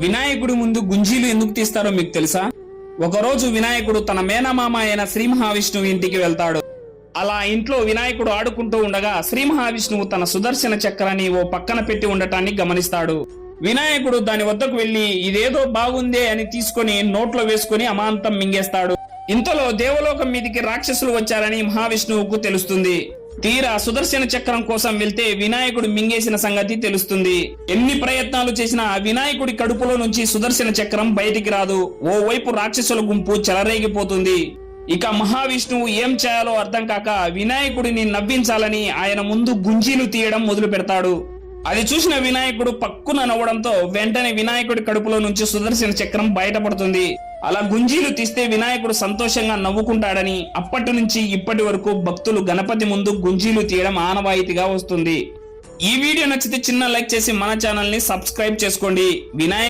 వినాయకుడి ముందు గుంజీలు ఎందుకు తీస్తారో మీకు తెలుసా? ఒకరోజు వినాయకుడు తన మేనమామ అయిన శ్రీ మహావిష్ణువు ఇంటికి వెళ్తాడు. అలా ఇంట్లో వినాయకుడు ఆడుకుంటూ ఉండగా శ్రీ మహావిష్ణువు తన సుదర్శన చక్రాన్ని ఓ పక్కన పెట్టి ఉండటాన్ని గమనిస్తాడు. వినాయకుడు దాని వద్దకు వెళ్ళి ఇదేదో బాగుందే అని తీసుకొని నోట్లో వేసుకొని అమాంతం మింగేస్తాడు. ఇంతలో దేవలోకం మీదికి రాక్షసులు వచ్చారని మహావిష్ణువుకు తెలుస్తుంది. తీరా సుదర్శన చక్రం కోసం వెళ్తే వినాయకుడు మింగేసిన సంగతి తెలుస్తుంది. ఎన్ని ప్రయత్నాలు చేసినా వినాయకుడి కడుపులో నుంచి సుదర్శన చక్రం బయటికి రాదు. ఓవైపు రాక్షసుల గుంపు చెలరేగిపోతుంది. ఇక మహావిష్ణువు ఏం చేయాలో అర్థం కాక వినాయకుడిని నవ్వించాలని ఆయన ముందు గుంజీలు తీయడం మొదలు పెడతాడు అది చూసిన వినాయకుడు పక్కున నవ్వడంతో వెంటనే వినాయకుడి కడుపులో నుంచి సుదర్శన చక్రం బయటపడుతుంది. అలా గుంజీలు తీస్తే వినాయకుడు సంతోషంగా నవ్వుకుంటాడని అప్పటి నుంచి ఇప్పటి వరకు భక్తులు గణపతి ముందు గుంజీలు తీయడం ఆనవాయితీగా వస్తుంది. ఈ వీడియో నచ్చితే చిన్న లైక్ చేసి మన ఛానల్ని సబ్స్క్రైబ్ చేసుకోండి. వినాయక